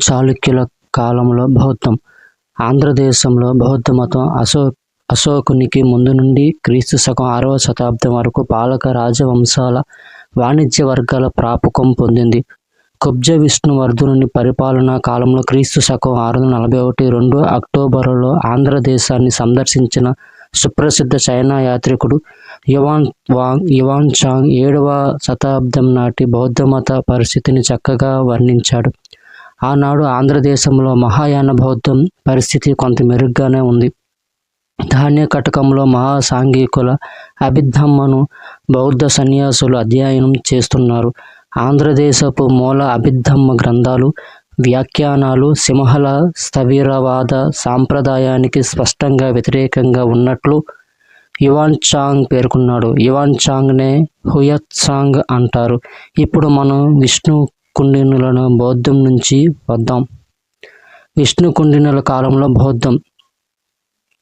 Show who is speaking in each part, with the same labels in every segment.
Speaker 1: చాళుక్యుల కాలంలో బౌద్ధం ఆంధ్రదేశంలో బౌద్ధ మతం అశో అశోకునికి ముందు నుండి క్రీస్తు శకం ఆరవ శతాబ్దం వరకు పాలక రాజవంశాల వాణిజ్య వర్గాల ప్రాపకం పొందింది. కుబ్జ విష్ణువర్ధుని పరిపాలనా కాలంలో క్రీస్తు శకం ఆరు వందల నలభై ఒకటి రెండు అక్టోబరులో ఆంధ్రదేశాన్ని సందర్శించిన సుప్రసిద్ధ చైనా యాత్రికుడు యువాన్ వాంగ్ యువాన్ చాంగ్ ఏడవ శతాబ్దం నాటి బౌద్ధ మత పరిస్థితిని చక్కగా వర్ణించాడు. ఆనాడు ఆంధ్రదేశంలో మహాయాన బౌద్ధం పరిస్థితి కొంత మెరుగ్గానే ఉంది. ధాన్య కటకంలో మహాసాంఘికుల అభిధమ్మను బౌద్ధ సన్యాసులు అధ్యయనం చేస్తున్నారు. ఆంధ్రదేశపు మూల అభిధమ్మ గ్రంథాలు వ్యాఖ్యానాలు సింహల స్థవిరవాద సాంప్రదాయానికి స్పష్టంగా వ్యతిరేకంగా ఉన్నట్లు యువాన్ చాంగ్ పేర్కొన్నాడు. యువాన్ చాంగ్నే హుయత్ చాంగ్ అంటారు. ఇప్పుడు మనం విష్ణు కుండినులను బౌద్ధం నుంచి వద్దాం. విష్ణు కుండినుల కాలంలో బౌద్ధం.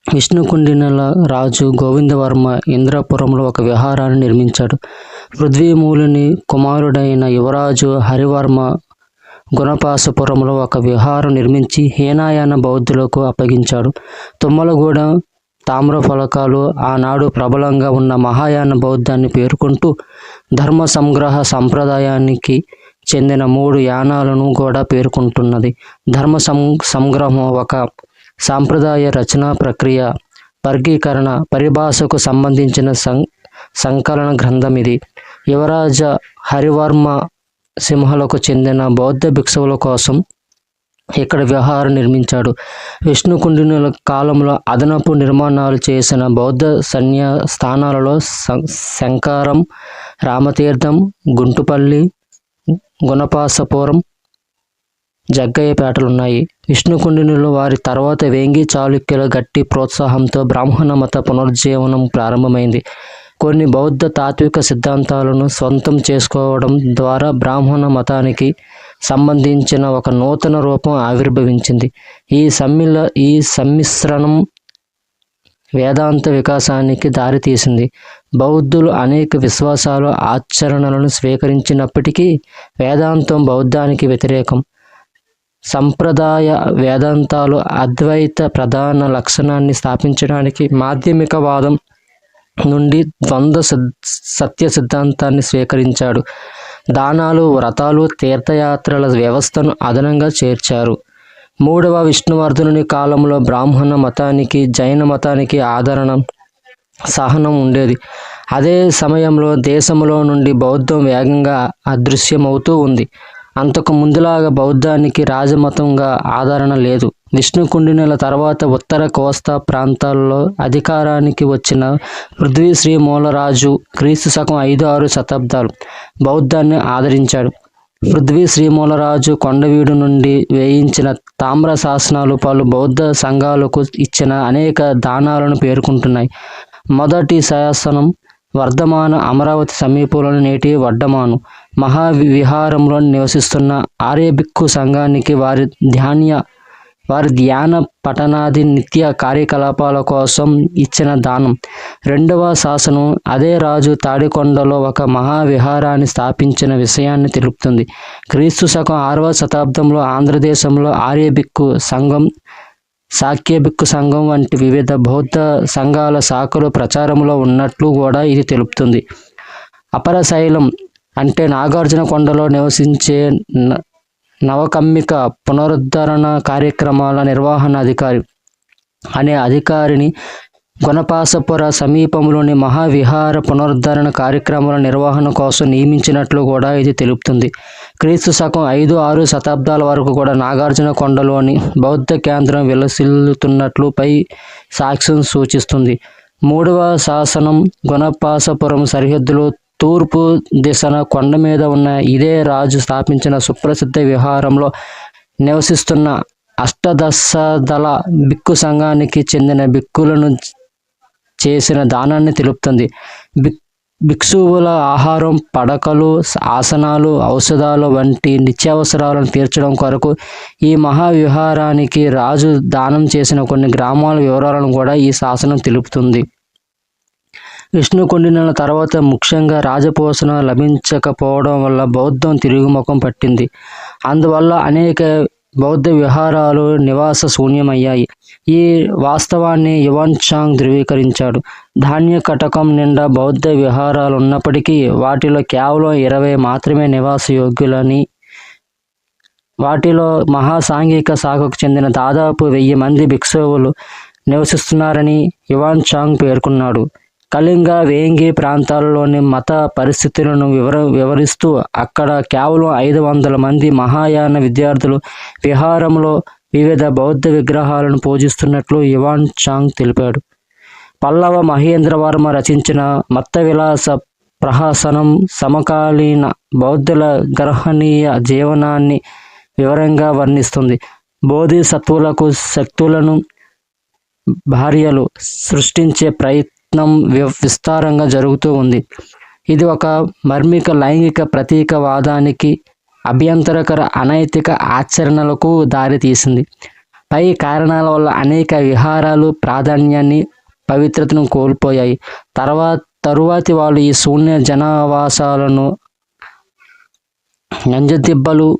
Speaker 1: విష్ణు కుండినుల రాజు గోవిందవర్మ ఇంద్రపురంలో ఒక విహారాన్ని నిర్మించాడు. పృథ్వీమూలుని కుమారుడైన యువరాజు హరివర్మ గుణపాసపురంలో ఒక విహారం నిర్మించి హీనాయాన బౌద్ధులకు అప్పగించాడు. తుమ్మలగూడ తామ్ర ఫలకాలు ఆనాడు ప్రబలంగా ఉన్న మహాయాన బౌద్ధాన్ని పేర్కొంటూ ధర్మ సంగ్రహ సంప్రదాయానికి చెందిన మూడు యానాలను కూడా పేర్కొంటున్నది. ధర్మ సం సంగ్రహం ఒక సాంప్రదాయ రచనా ప్రక్రియ. వర్గీకరణ పరిభాషకు సంబంధించిన సం సంకలన గ్రంథం ఇది. యువరాజ హరివర్మ సింహలకు చెందిన బౌద్ధ భిక్షువుల కోసం ఇక్కడ విహారం నిర్మించాడు. విష్ణుకుండినుల కాలంలో అదనపు నిర్మాణాలు చేసిన బౌద్ధ సన్యా స్థానాలలో సం- శంకారం రామతీర్థం గుంటుపల్లి గుణపాసపురం జగ్గయ్యపేటలు ఉన్నాయి విష్ణుకుండినులు వారి తర్వాత వేంగి చాళుక్యుల గట్టి ప్రోత్సాహంతో బ్రాహ్మణ మత పునరుజ్జీవనం ప్రారంభమైంది. కొన్ని బౌద్ధ తాత్విక సిద్ధాంతాలను సొంతం చేసుకోవడం ద్వారా బ్రాహ్మణ మతానికి సంబంధించిన ఒక నూతన రూపం ఆవిర్భవించింది. ఈ సమ్మిల ఈ సమ్మిశ్రణం వేదాంత వికాసానికి దారితీసింది. బౌద్ధులు అనేక విశ్వాసాలు ఆచరణలను స్వీకరించినప్పటికీ వేదాంతం బౌద్ధానికి వ్యతిరేకం. సంప్రదాయ వేదాంతాలు అద్వైత ప్రధాన లక్షణాన్ని స్థాపించడానికి మాధ్యమికవాదం నుండి ద్వంద్వ సత్య సిద్ధాంతాన్ని స్వీకరించాడు. దానాలు వ్రతాలు తీర్థయాత్రల వ్యవస్థను అదనంగా చేర్చారు. మూడవ విష్ణువర్ధనుని కాలంలో బ్రాహ్మణ మతానికి జైన మతానికి ఆదరణ సహనం ఉండేది. అదే సమయంలో దేశంలో నుండి బౌద్ధం వేగంగా అదృశ్యమవుతూ ఉంది. అంతకు ముందులాగా బౌద్ధానికి రాజమతంగా ఆదరణ లేదు. విష్ణుకుండినల తర్వాత ఉత్తర కోస్తా ప్రాంతాల్లో అధికారానికి వచ్చిన పృథ్వీ శ్రీ మూలరాజు క్రీస్తు శకం ఐదు ఆరు శతాబ్దాలు బౌద్ధాన్ని ఆదరించాడు. పృథ్వీ శ్రీమూలరాజు కొండవీడు నుండి వేయించిన తామ్ర శాసనాలు పలు బౌద్ధ సంఘాలకు ఇచ్చిన అనేక దానాలను పేర్కొంటున్నాయి. మొదటి శాసనం వర్ధమాన అమరావతి సమీపంలోని నేటి వడ్డమాను. మహావిహారంలో నివసిస్తున్న ఆర్యభిక్కు సంఘానికి వారి ధ్యాన్య వారి ధ్యాన పఠనాది నిత్య కార్యకలాపాల కోసం ఇచ్చిన దానం. రెండవ శాసనం అదే రాజు తాడికొండలో ఒక మహావిహారాన్ని స్థాపించిన విషయాన్ని తెలుపుతుంది. క్రీస్తు శకం ఆరవ శతాబ్దంలో ఆంధ్రదేశంలో ఆర్యభిక్కు సంఘం సాఖ్యభిక్కు సంఘం వంటి వివిధ బౌద్ధ సంఘాల శాఖలు ప్రచారంలో ఉన్నట్లు కూడా ఇది తెలుపుతుంది. అపర శైలం అంటే నాగార్జున కొండలో నివసించే న- నవకమ్మిక పునరుద్ధరణ కార్యక్రమాల నిర్వహణ అధికారి అనే అధికారిని గుణపాసపుర సమీపంలోని మహావిహార పునరుద్ధరణ కార్యక్రమాల నిర్వహణ కోసం నియమించినట్లు కూడా ఇది తెలుపుతుంది. క్రీస్తు శకం ఐదు ఆరు శతాబ్దాల వరకు కూడా నాగార్జున కొండలోని బౌద్ధ కేంద్రం విలసిల్లుతున్నట్లు పై సాక్ష్యం సూచిస్తుంది. మూడవ శాసనం గుణపాసపురం సరిహద్దులో తూర్పు దిశన కొండ మీద ఉన్న ఇదే రాజు స్థాపించిన సుప్రసిద్ధ విహారంలో నివసిస్తున్న అష్టదశదళ బిక్కు సంఘానికి చెందిన బిక్కులను చేసిన దానాన్ని తెలుపుతుంది. బిక్ భిక్షువుల ఆహారం పడకలు ఆసనాలు ఔషధాలు వంటి నిత్యావసరాలను తీర్చడం కొరకు ఈ మహావిహారానికి రాజు దానం చేసిన కొన్ని గ్రామాల వివరాలను కూడా ఈ శాసనం తెలుపుతుంది. విష్ణు కొండిన తర్వాత ముఖ్యంగా రాజపోషణ లభించకపోవడం వల్ల బౌద్ధం తిరుగుముఖం పట్టింది. అందువల్ల అనేక బౌద్ధ విహారాలు నివాస శూన్యమయ్యాయి. ఈ వాస్తవాన్ని యువన్ చాంగ్ ధృవీకరించాడు. ధాన్య కటకం నిండా బౌద్ధ విహారాలు ఉన్నప్పటికీ వాటిలో కేవలం ఇరవై మాత్రమే నివాస యోగ్యులని వాటిలో మహాసాంఘిక శాఖకు చెందిన దాదాపు వెయ్యి మంది భిక్షువులు నివసిస్తున్నారని యువాన్ చాంగ్ పేర్కొన్నాడు. కళింగ వేంగి ప్రాంతాలలోని మత పరిస్థితులను వివర వివరిస్తూ అక్కడ కేవలం ఐదు వందల మంది మహాయాన విద్యార్థులు విహారంలో వివిధ బౌద్ధ విగ్రహాలను పూజిస్తున్నట్లు ఇవాన్ చాంగ్ తెలిపాడు. పల్లవ మహేంద్రవర్మ రచించిన మత్త విలాస ప్రహసనం సమకాలీన బౌద్ధుల గ్రహణీయ జీవనాన్ని వివరంగా వర్ణిస్తుంది. బోధిసత్వులకు శక్తులను భార్యలు సృష్టించే ప్రయత్నం వి- విస్తారంగా జరుగుతూ ఉంది. ఇది ఒక మర్మిక లైంగిక ప్రతీకవాదానికి అభ్యంతరకర అనైతిక ఆచరణలకు దారితీసింది. పై కారణాల వల్ల అనేక విహారాలు ప్రాధాన్యాన్ని పవిత్రతను కోల్పోయాయి. తర్వాత తరువాతి వాళ్ళు ఈ శూన్య జనావాసాలను నంజదిబ్బలు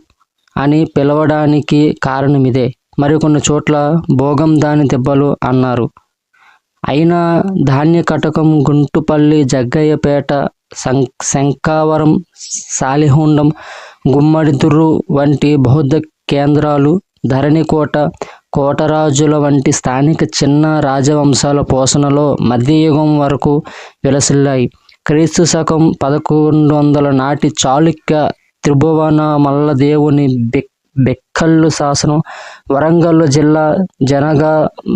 Speaker 1: అని పిలవడానికి కారణం ఇదే మరికొన్ని చోట్ల భోగం దాని దెబ్బలు అన్నారు. అయినా ధాన్య కటకం గుంటుపల్లి జగ్గయ్యపేట శం శంకావరం సాలిహుండం గుమ్మడిదుర్రు వంటి బౌద్ధ కేంద్రాలు ధరణికోట కోటరాజుల వంటి స్థానిక చిన్న రాజవంశాల పోషణలో మధ్యయుగం వరకు విలసిల్లాయి. క్రీస్తు శకం పదకొండు వందల నాటి చాళుక్య త్రిభువన మల్లదేవుని బెక్ బెక్కల్లు శాసనం వరంగల్ జిల్లా జనగ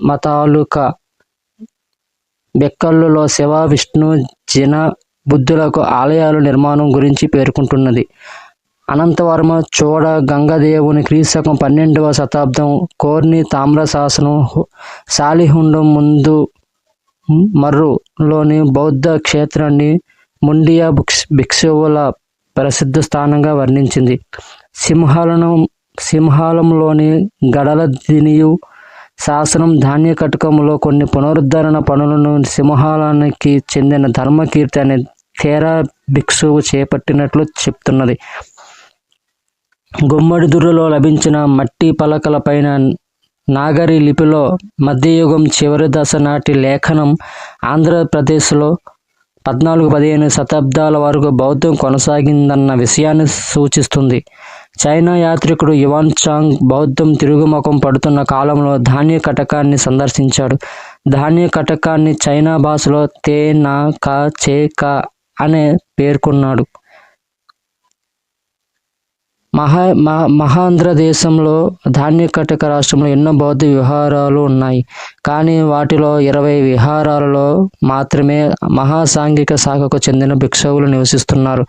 Speaker 1: మతాలుక బెక్కల్లులో శివ విష్ణు జిన బుద్ధులకు ఆలయాల నిర్మాణం గురించి పేర్కొంటున్నది. అనంతవర్మ చోడ గంగదేవుని క్రీస్తకం పన్నెండవ శతాబ్దం కోర్ని తామ్ర శాసనం సాలిహుండం ముందు మర్రులోని బౌద్ధ క్షేత్రాన్ని ముండియా భిక్ష భిక్షువుల ప్రసిద్ధ స్థానంగా వర్ణించింది. సింహాలను సింహాలంలోని గడల దినియు శాసనం ధాన్య కటకంలో కొన్ని పునరుద్ధరణ పనులను సింహాలానికి చెందిన ధర్మకీర్తి అనే తేరా భిక్షువు చేపట్టినట్లు చెప్తున్నది. గుమ్మడిదుర్రులో లభించిన మట్టి పలకలపైన నాగరి లిపిలో మధ్యయుగం చివరి దశ నాటి లేఖనం ఆంధ్రప్రదేశ్లో పద్నాలుగు పదిహేను శతాబ్దాల వరకు బౌద్ధం కొనసాగిందన్న విషయాన్ని సూచిస్తుంది. చైనా యాత్రికుడు యువాన్ చాంగ్ బౌద్ధం తిరుగుముఖం పడుతున్న కాలంలో ధాన్య కటకాన్ని సందర్శించాడు. ధాన్య కటకాన్ని చైనా భాషలో తే నా కా చే కా అనే పేర్కొన్నాడు. మహా మహా మహాంధ్ర దేశంలో ధాన్యకటక రాష్ట్రంలో ఎన్నో బౌద్ధ విహారాలు ఉన్నాయి. కానీ వాటిలో ఇరవై విహారాలలో మాత్రమే మహాసాంఘిక శాఖకు చెందిన భిక్షువులు నివసిస్తున్నారు.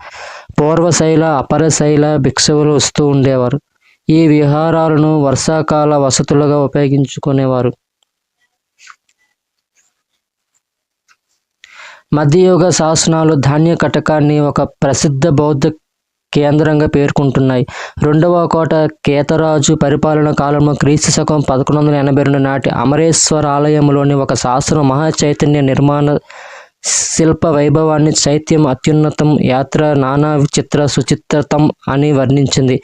Speaker 1: పూర్వశైల అపరశైల భిక్షువులు వస్తూ ఉండేవారు. ఈ విహారాలను వర్షాకాల వసతులుగా ఉపయోగించుకునేవారు. మధ్యయుగ శాసనాలు ధాన్య కటకాన్ని ఒక ప్రసిద్ధ బౌద్ధ కేంద్రంగా పేర్కొంటున్నాయి. రెండవ కోట కేతరాజు పరిపాలన కాలంలో క్రీస్తు శకం పదకొండు వందల ఎనభై రెండు నాటి అమరేశ్వర ఆలయంలోని ఒక శాసనం మహా చైతన్య నిర్మాణ శిల్ప వైభవాన్ని చైత్యం అత్యున్నతం యాత్ర నానా విచిత్ర సుచిత్రతం అని వర్ణించింది.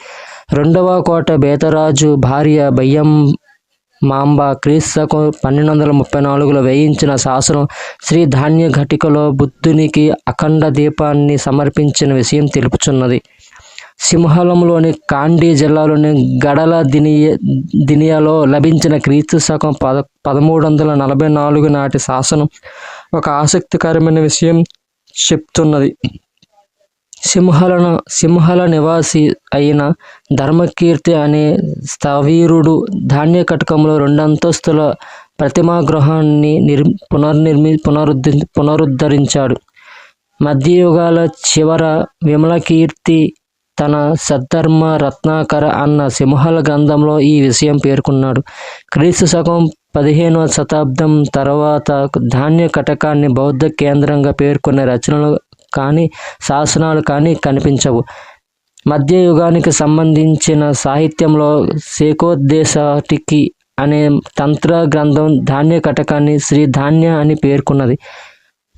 Speaker 1: రెండవ కోట బేతరాజు భార్య బయ్యం మాంబ క్రీస్తకు పన్నెండు వందల ముప్పై నాలుగులో వేయించిన శాసనం శ్రీ ధాన్య ఘటికలో బుద్ధునికి అఖండ దీపాన్ని సమర్పించిన విషయం తెలుపుచున్నది. సింహళంలోని కాండి జిల్లాలోని గడల దినియ దినియాలో లభించిన క్రీస్తు శకం పద పదమూడు వందల నలభై నాలుగు నాటి శాసనం ఒక ఆసక్తికరమైన విషయం చెప్తున్నది. సింహలన సింహల నివాసి అయిన ధర్మకీర్తి అనే స్థవీరుడు ధాన్య కటకంలో రెండంతస్తుల ప్రతిమా గృహాన్ని నిర్ పునర్నిర్మి పునరుద్ధ పునరుద్ధరించాడు. మధ్యయుగాల చివర విమలకీర్తి తన సద్ధర్మ రత్నాకర అన్న సింహల గ్రంథంలో ఈ విషయం పేర్కొన్నాడు. క్రీస్తు శకం పదిహేనవ శతాబ్దం తర్వాత ధాన్య కటకాన్ని బౌద్ధ కేంద్రంగా పేర్కొనే రచనలు కానీ శాసనాలు కానీ కనిపించవు. మధ్యయుగానికి సంబంధించిన సాహిత్యంలో శేకోద్దేశటికి అనే తంత్ర గ్రంథం ధాన్య కటకాన్ని శ్రీ ధాన్య అని పేర్కొన్నది.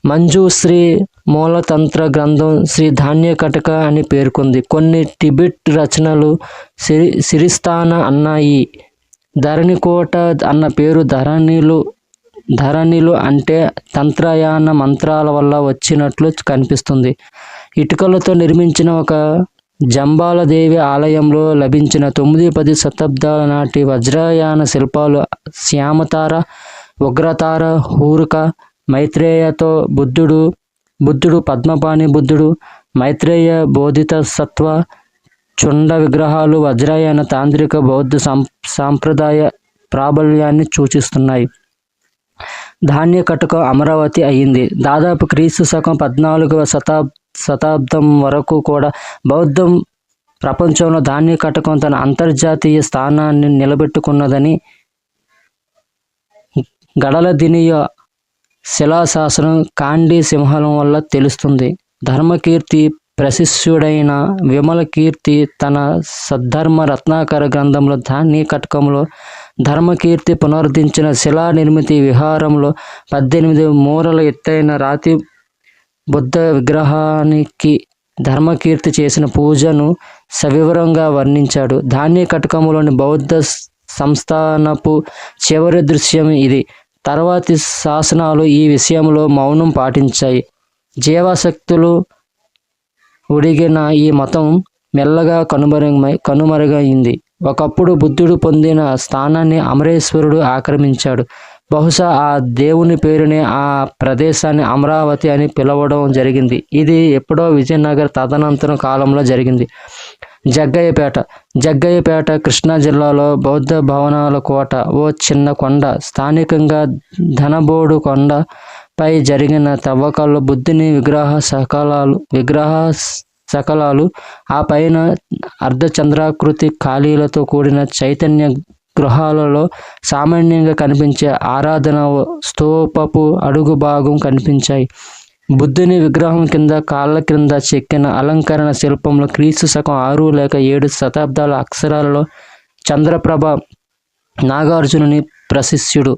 Speaker 1: మంజుశ్రీ మూలతంత్ర గ్రంథం శ్రీ ధాన్యకటక అని పేర్కొంది. కొన్ని టిబెట్ రచనలు సిరి సిరిస్థాన అన్నాయి. ధరణికోట అన్న పేరు ధరణిలు ధరణిలు అంటే తంత్రయాన మంత్రాల వల్ల వచ్చినట్లు కనిపిస్తుంది. ఇటుకలతో నిర్మించిన ఒక జంబాలదేవి ఆలయంలో లభించిన తొమ్మిది పది శతాబ్దాల నాటి వజ్రయాన శిల్పాలు శ్యామతార ఉగ్రతార హూరుక మైత్రేయతో బుద్ధుడు బుద్ధుడు పద్మపాణి బుద్ధుడు మైత్రేయ బోధిత సత్వ చుండ విగ్రహాలు వజ్రాయన తాంత్రిక బౌద్ధ సం సాంప్రదాయ ప్రాబల్యాన్ని సూచిస్తున్నాయి. ధాన్య కటుక అమరావతి అయింది. దాదాపు క్రీస్తు శకం పద్నాలుగవ శతాబ్ శతాబ్దం వరకు కూడా బౌద్ధం ప్రపంచంలో ధాన్య కటకం తన అంతర్జాతీయ స్థానాన్ని నిలబెట్టుకున్నదని గడలదినియ శిలాశాసనం కాండి సింహలం వల్ల తెలుస్తుంది. ధర్మకీర్తి ప్రశిష్యుడైన విమలకీర్తి తన సద్ధర్మ రత్నాకర గ్రంథంలో ధాన్య కటకంలో ధర్మకీర్తి పునరుద్ధరించిన శిలా నిర్మితి విహారంలో పద్దెనిమిది మూరల ఎత్తైన రాతి బుద్ధ విగ్రహానికి ధర్మకీర్తి చేసిన పూజను సవివరంగా వర్ణించాడు. ధాన్య కటకములోని బౌద్ధ సంస్థానపు చివరి దృశ్యం ఇది. తర్వాతి శాసనాలు ఈ విషయంలో మౌనం పాటించాయి. జీవశక్తులు ఉడిగిన ఈ మతం మెల్లగా కనుమరుగై కనుమరుగైంది. ఒకప్పుడు బుద్ధుడు పొందిన స్థానాన్ని అమరేశ్వరుడు ఆక్రమించాడు. బహుశా ఆ దేవుని పేరునే ఆ ప్రదేశాన్ని అమరావతి అని పిలవడం జరిగింది. ఇది ఎప్పుడో విజయనగర తదనంతరం కాలంలో జరిగింది. జగ్గయ్యపేట. జగ్గయ్యపేట కృష్ణా జిల్లాలో బౌద్ధ భవనాల కోట ఓ చిన్న కొండ స్థానికంగా ధనబోడు కొండ పై జరిగిన తవ్వకాల్లో బుద్ధుని విగ్రహ సకలాలు విగ్రహ సకలాలు ఆ పైన అర్ధచంద్రాకృతి ఖాళీలతో కూడిన చైతన్య గృహాలలో సామాన్యంగా కనిపించే ఆరాధన స్తూపపు అడుగు భాగం కనిపించాయి. బుద్ధుని విగ్రహం కింద కాళ్ళ క్రింద చెక్కిన అలంకరణ శిల్పంలో క్రీస్తు శకం ఆరు లేక ఏడు శతాబ్దాల అక్షరాలలో చంద్రప్రభ నాగార్జునుని ప్రశిష్యుడు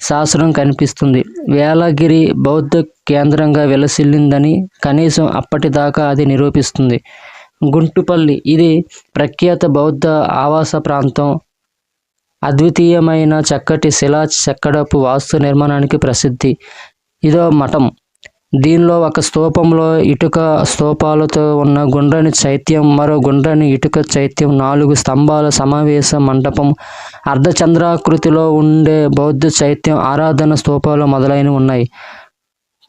Speaker 1: శాసనం కనిపిస్తుంది. వేలగిరి బౌద్ధ కేంద్రంగా విలసిల్లిందని కనీసం అప్పటిదాకా అది నిరూపిస్తుంది. గుంటుపల్లి ఇది ప్రఖ్యాత బౌద్ధ ఆవాస ప్రాంతం. అద్వితీయమైన చక్కటి శిలా చెక్కడపు వాస్తు నిర్మాణానికి ప్రసిద్ధి. ఇదో మఠం. దీనిలో ఒక స్తూపంలో ఇటుక స్తూపాలతో ఉన్న గుండ్రని చైత్యం మరో గుండ్రని ఇటుక చైత్యం నాలుగు స్తంభాల సమావేశ మండపం అర్ధచంద్రాకృతిలో ఉండే బౌద్ధ చైత్యం ఆరాధన స్తూపాలు మొదలైనవి ఉన్నాయి.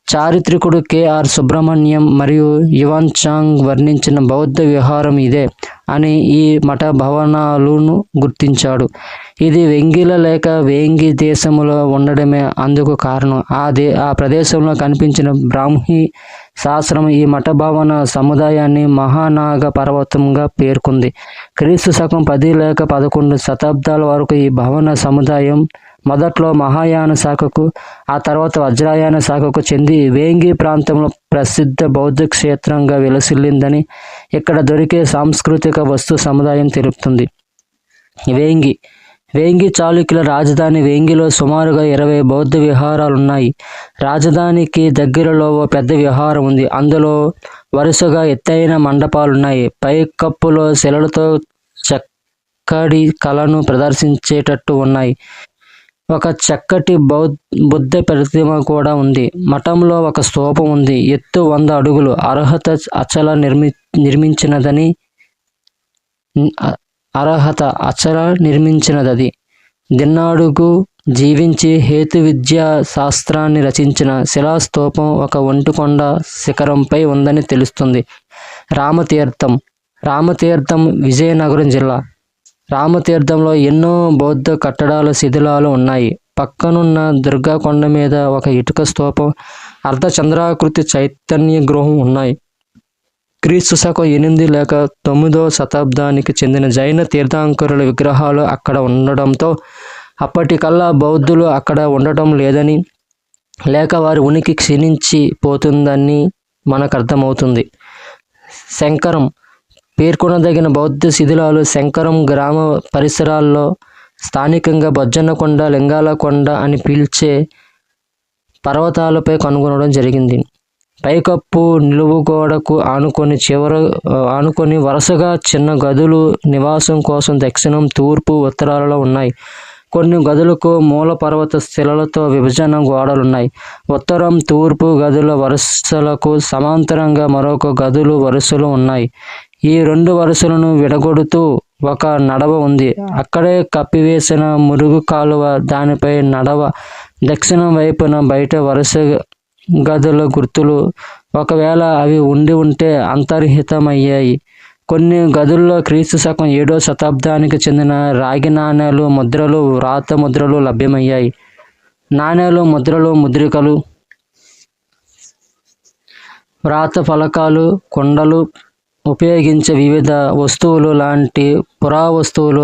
Speaker 1: చారిత్రకుడు కెఆర్ సుబ్రహ్మణ్యం మరియు యువన్ చాంగ్ వర్ణించిన బౌద్ధ విహారం ఇదే అని ఈ మఠ భవనాలను గుర్తించాడు. ఇది వెంగిల లేక వేంగి దేశంలో ఉండడమే అందుకు కారణం. ఆ దే ఆ ప్రదేశంలో కనిపించిన బ్రాహ్మీ శాస్త్రం ఈ మఠ భవన సముదాయాన్ని మహానాగ పర్వతంగా పేర్కొంది. క్రీస్తు శకం పది లేక పదకొండు శతాబ్దాల వరకు ఈ భవన సముదాయం మొదట్లో మహాయాన శాఖకు ఆ తర్వాత వజ్రాయాన శాఖకు చెంది వేంగి ప్రాంతంలో ప్రసిద్ధ బౌద్ధ క్షేత్రంగా విలసిల్లిందని ఇక్కడ దొరికే సాంస్కృతిక వస్తు సముదాయం తెలుపుతుంది. వేంగి. వేంగి చాళుక్యుల రాజధాని వేంగిలో సుమారుగా ఇరవై బౌద్ధ విహారాలు ఉన్నాయి రాజధానికి దగ్గరలో ఓ పెద్ద విహారం ఉంది. అందులో వరుసగా ఎత్తైన మండపాలున్నాయి. పైకప్పులో శిలలతో చక్కడి కళను ప్రదర్శించేటట్టు ఉన్నాయి. ఒక చక్కటి బౌద్ధ బుద్ధ ప్రతిమ కూడా ఉంది. మఠంలో ఒక స్తూపం ఉంది. ఎత్తు వంద అడుగులు. అర్హత అచల నిర్మి నిర్మించినదని అర్హత అచల నిర్మించినదది. దిన్నాడుకు జీవించి హేతు విద్యా శాస్త్రాన్ని రచించిన శిలాస్తూపం ఒక ఒంటికొండ శిఖరంపై ఉందని తెలుస్తుంది. రామతీర్థం. రామతీర్థం విజయనగరం జిల్లా. రామతీర్థంలో ఎన్నో బౌద్ధ కట్టడాలు శిథిలాలు ఉన్నాయి. పక్కనున్న దుర్గా కొండ మీద ఒక ఇటుక స్తూపం అర్ధచంద్రాకృతి చైతన్య గృహం ఉన్నాయి. క్రీస్తు శకం ఎనిమిది లేక తొమ్మిదో శతాబ్దానికి చెందిన జైన తీర్థాంకరుల విగ్రహాలు అక్కడ ఉండడంతో అప్పటికల్లా బౌద్ధులు అక్కడ ఉండటం లేదని లేక వారి ఉనికి క్షీణించి పోతుందని మనకు అర్థమవుతుంది. శంకరం పేర్కొనదగిన బౌద్ధ శిథిలాలు శంకరం గ్రామ పరిసరాల్లో స్థానికంగా బొజ్జన్నకొండ లింగాల కొండ అని పిలిచే పర్వతాలపై కనుగొనడం జరిగింది. పైకప్పు నిలువు గోడకు ఆనుకొని చివర ఆనుకొని వరుసగా చిన్న గదులు నివాసం కోసం దక్షిణం తూర్పు ఉత్తరాలలో ఉన్నాయి. కొన్ని గదులకు మూల పర్వత శిలలతో విభజన గోడలున్నాయి. ఉత్తరం తూర్పు గదుల వరుసలకు సమాంతరంగా మరొక గదులు వరుసలు ఉన్నాయి. ఈ రెండు వరుసలను విడగొడుతూ ఒక నడవ ఉంది. అక్కడే కప్పివేసిన మురుగు కాలువ దానిపై నడవ దక్షిణం వైపున బయట వరుస గదుల గుర్తులు. ఒకవేళ అవి ఉండి ఉంటే అంతర్హితమయ్యాయి. కొన్ని గదుల్లో క్రీస్తు శకం ఏడో శతాబ్దానికి చెందిన రాగి నాణేలు ముద్రలు వ్రాత ముద్రలు లభ్యమయ్యాయి. నాణేలు ముద్రలు ముద్రికలు వ్రాత ఫలకాలు కొండలు ఉపయోగించే వివిధ వస్తువులు లాంటి పురావస్తువులు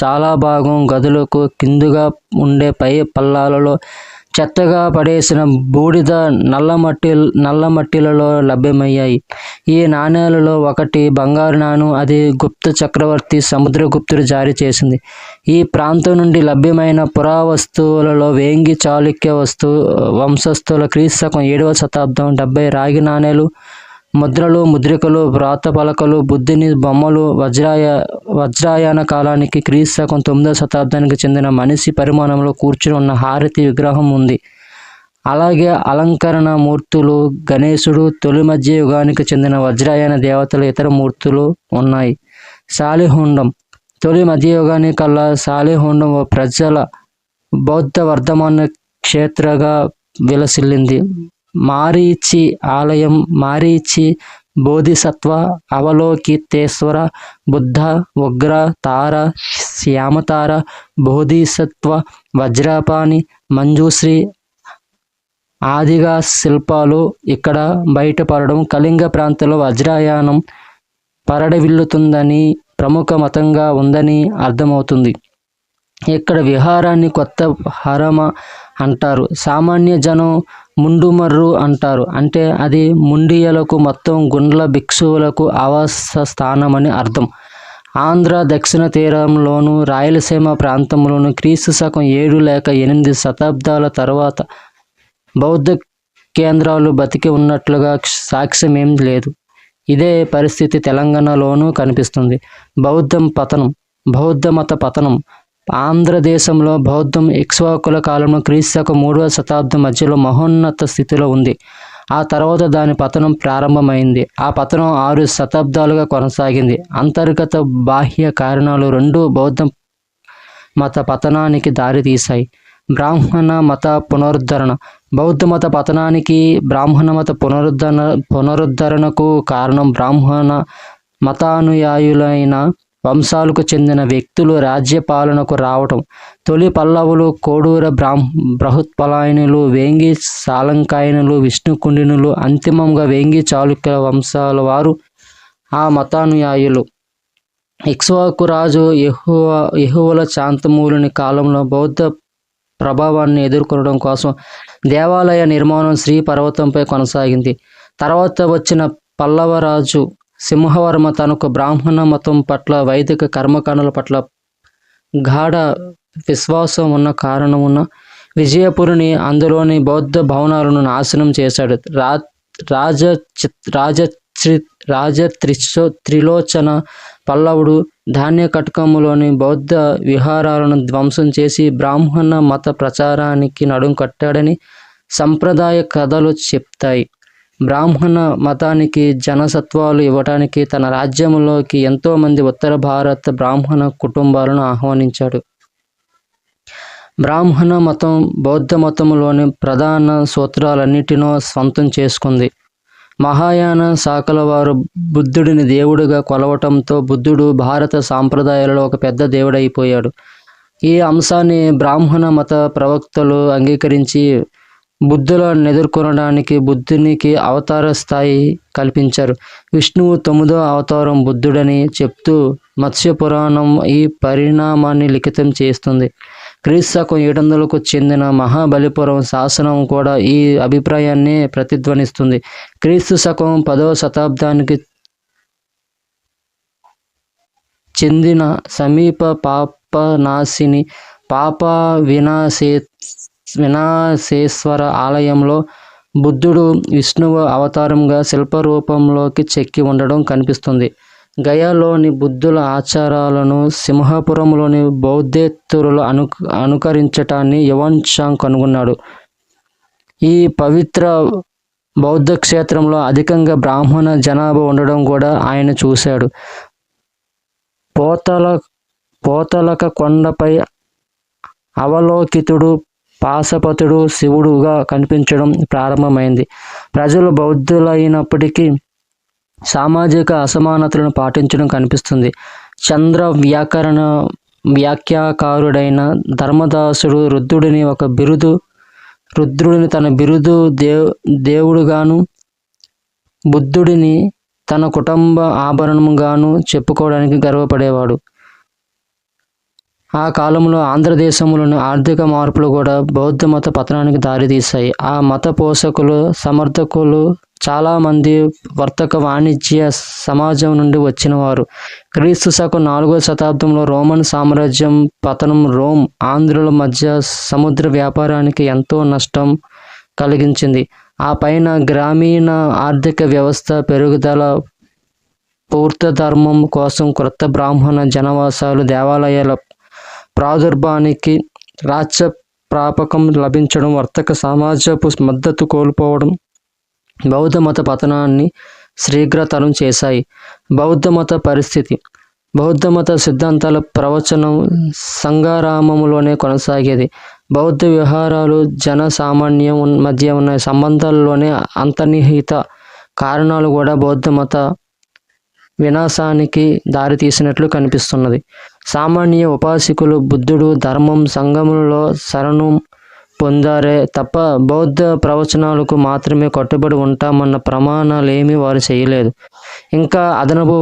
Speaker 1: చాలా భాగం గదులకు కిందుగా ఉండే పై పల్లాలలో చెత్తగా పడేసిన బూడిద నల్లమట్టి నల్లమట్టిలలో లభ్యమయ్యాయి. ఈ నాణేలలో ఒకటి బంగారు నాణం అది గుప్త చక్రవర్తి సముద్రగుప్తుడు జారీ చేసింది. ఈ ప్రాంతం నుండి లభ్యమైన పురావస్తువులలో వేంగి చాళుక్య వస్తు వంశస్థుల క్రీస్తకం ఏడవ శతాబ్దం డెబ్బై రాగి నాణేలు ముద్రలు ముద్రికలు వ్రాత పలకలు బుద్ధిని బొమ్మలు వజ్రాయ వజ్రాయన కాలానికి క్రీస్తు శకం తొమ్మిదవ శతాబ్దానికి చెందిన మనిషి పరిమాణంలో కూర్చుని ఉన్న హారతి విగ్రహం ఉంది. అలాగే అలంకరణ మూర్తులు గణేశుడు తొలి మధ్య యుగానికి చెందిన వజ్రాయన దేవతలు ఇతర మూర్తులు ఉన్నాయి. శాలిహుండం తొలి మధ్యయుగాని కల్లా శాలిహుండం ప్రజల బౌద్ధ వర్ధమాన క్షేత్రగా విలసిల్లింది. మారీచి ఆలయం మారీచి బోధిసత్వ అవలోకితేశ్వర బుద్ధ ఉగ్ర తార శ్యామతార బోధిసత్వ వజ్రపాణి మంజుశ్రీ ఆదిగా శిల్పాలు ఇక్కడ బయటపడడం కళింగ ప్రాంతంలో వజ్రాయానం పరడవిల్లుతుందని ప్రముఖ మతంగా ఉందని అర్థమవుతుంది. ఇక్కడ విహారాన్ని కొత్త హరమ అంటారు. సామాన్య జనం ముండుమర్రు అంటారు. అంటే అది ముండియలకు మొత్తం గుండ్ల భిక్షువులకు ఆవాస స్థానమని అర్థం. ఆంధ్ర దక్షిణ తీరంలోను రాయలసీమ ప్రాంతంలోను క్రీస్తు శకం ఏడు లేక ఎనిమిది శతాబ్దాల తర్వాత బౌద్ధ కేంద్రాలు బతికి ఉన్నట్లుగా సాక్ష్యం ఏం లేదు. ఇదే పరిస్థితి తెలంగాణలోనూ కనిపిస్తుంది. బౌద్ధం పతనం బౌద్ధ మత పతనం ఆంధ్రదేశంలో బౌద్ధం ఇక్ష్వాకుల కాలంలో క్రీస్తు మూడవ శతాబ్దం మధ్యలో మహోన్నత స్థితిలో ఉంది. ఆ తర్వాత దాని పతనం ప్రారంభమైంది. ఆ పతనం ఆరు శతాబ్దాలుగా కొనసాగింది. అంతర్గత బాహ్య కారణాలు రెండు బౌద్ధ మత పతనానికి దారితీశాయి. బ్రాహ్మణ మత పునరుద్ధరణ. బౌద్ధ మత పతనానికి బ్రాహ్మణ మత పునరుద్ధరణ పునరుద్ధరణకు కారణం బ్రాహ్మణ మతానుయాయులైన వంశాలకు చెందిన వ్యక్తులు రాజ్యపాలనకు రావటం తొలి పల్లవులు కోడూర బ్రాహ్మ బృహత్పలాయనులు వేంగి సాలంకాయనులు విష్ణుకుండినులు అంతిమంగా వేంగి చాళుక్యుల వంశాల వారు ఆ మతానుయాయులు. ఇక్స్వాకు రాజు యహువ యహువుల శాంతమూలుని కాలంలో బౌద్ధ ప్రభావాన్ని ఎదుర్కొనడం కోసం దేవాలయ నిర్మాణం శ్రీ పర్వతంపై కొనసాగింది. తర్వాత వచ్చిన పల్లవరాజు సింహవర్మ తనకు బ్రాహ్మణ మతం పట్ల వైదిక కర్మకాండల పట్ల గాఢ విశ్వాసం ఉన్న కారణమున విజయపురిని అందులోని బౌద్ధ భవనాలను నాశనం చేశాడు. రా రాజ రాజ రాజ త్రిశో త్రిలోచన పల్లవుడు ధాన్య కటకములోని బౌద్ధ విహారాలను ధ్వంసం చేసి బ్రాహ్మణ మత ప్రచారానికి నడుం కట్టాడని సంప్రదాయ కథలు చెప్తాయి. బ్రాహ్మణ మతానికి జనసత్వాలు ఇవ్వటానికి తన రాజ్యంలోకి ఎంతోమంది ఉత్తర భారత బ్రాహ్మణ కుటుంబాలను ఆహ్వానించాడు. బ్రాహ్మణ మతం బౌద్ధ మతంలోని ప్రధాన సూత్రాలన్నిటినో స్వంతం చేసుకుంది. మహాయాన శాఖల వారు బుద్ధుడిని దేవుడిగా కొలవటంతో బుద్ధుడు భారత సాంప్రదాయాలలో ఒక పెద్ద దేవుడైపోయాడు. ఈ అంశాన్ని బ్రాహ్మణ మత ప్రవక్తలు అంగీకరించి బుద్ధులను ఎదుర్కొనడానికి బుద్ధునికి అవతార స్థాయి కల్పించారు. విష్ణువు తొమ్మిదో అవతారం బుద్ధుడని చెప్తూ మత్స్య పురాణం ఈ పరిణామాన్ని లిఖితం చేస్తుంది. క్రీస్తకం ఏడు వందలకు చెందిన మహాబలిపురం శాసనం కూడా ఈ అభిప్రాయాన్ని ప్రతిధ్వనిస్తుంది. క్రీస్తు శకం పదవ శతాబ్దానికి చెందిన సమీప పాపనాశిని పాప వినాశే వినాశేశ్వర ఆలయంలో బుద్ధుడు విష్ణువు అవతారంగా శిల్పరూపంలోకి చెక్కి ఉండడం కనిపిస్తుంది. గయాలోని బుద్ధుల ఆచారాలను సింహాపురంలోని బౌద్ధేతరులు అను అనుకరించటాన్ని యువన్ షాంగ్ కనుగొన్నాడు. ఈ పవిత్ర బౌద్ధ క్షేత్రంలో అధికంగా బ్రాహ్మణ జనాభా ఉండడం కూడా ఆయన చూశాడు. పోతల పోతలక కొండపై అవలోకితుడు పాశపతుడు శివుడుగా కనిపించడం ప్రారంభమైంది. ప్రజలు బౌద్ధులైనప్పటికీ సామాజిక అసమానతలను పాటించడం కనిపిస్తుంది. చంద్ర వ్యాకరణ వ్యాఖ్యాకారుడైన ధర్మదాసుడు రుద్రుడిని ఒక బిరుదు రుద్రుడిని తన బిరుదు దేవ్ దేవుడుగాను బుద్ధుడిని తన కుటుంబ ఆభరణముగాను చెప్పుకోవడానికి గర్వపడేవాడు. ఆ కాలంలో ఆంధ్రదేశంలోని ఆర్థిక మార్పులు కూడా బౌద్ధ మత పతనానికి దారితీశాయి. ఆ మత పోషకులు సమర్థకులు చాలామంది వర్తక వాణిజ్య సమాజం నుండి వచ్చినవారు. క్రీస్తు శకం నాలుగో శతాబ్దంలో రోమన్ సామ్రాజ్యం పతనం రోమ్ ఆంధ్రుల మధ్య సముద్ర వ్యాపారానికి ఎంతో నష్టం కలిగించింది. ఆ పైన గ్రామీణ ఆర్థిక వ్యవస్థ పెరుగుదల పూర్త ధర్మం కోసం క్రొత్త బ్రాహ్మణ జనవాసాలు దేవాలయాల ప్రాదుర్భానికి రాజ్య ప్రాపకం లభించడం వర్తక సమాజపు మద్దతు కోల్పోవడం బౌద్ధ మత పతనాన్ని శీఘ్రతరం చేశాయి. బౌద్ధ మత పరిస్థితి. బౌద్ధ మత సిద్ధాంతాల ప్రవచనం సంగారామంలోనే కొనసాగేది. బౌద్ధ విహారాలు జన సామాన్యం మధ్య ఉన్న సంబంధాల్లోనే అంతర్నిహిత కారణాలు కూడా బౌద్ధ మత వినాశానికి దారితీసినట్లు కనిపిస్తున్నది. సామాన్య ఉపాసకులు బుద్ధుడు ధర్మం సంఘములలో శరణం పొందారే తప్ప బౌద్ధ ప్రవచనాలకు మాత్రమే కట్టుబడి ఉంటామన్న ప్రమాణాలేమీ వారు చేయలేదు. ఇంకా అదనపు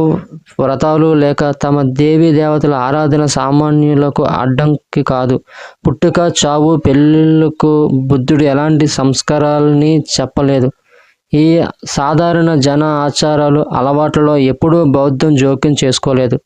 Speaker 1: వ్రతాలు లేక తమ దేవీ దేవతల ఆరాధన సామాన్యులకు అడ్డంకి కాదు. పుట్టుక చావు పెళ్ళిళ్ళకు బుద్ధుడు ఎలాంటి సంస్కారాలని చెప్పలేదు. ఈ సాధారణ జన ఆచారాలు అలవాట్లలో ఎప్పుడూ బౌద్ధం జోక్యం చేసుకోలేదు.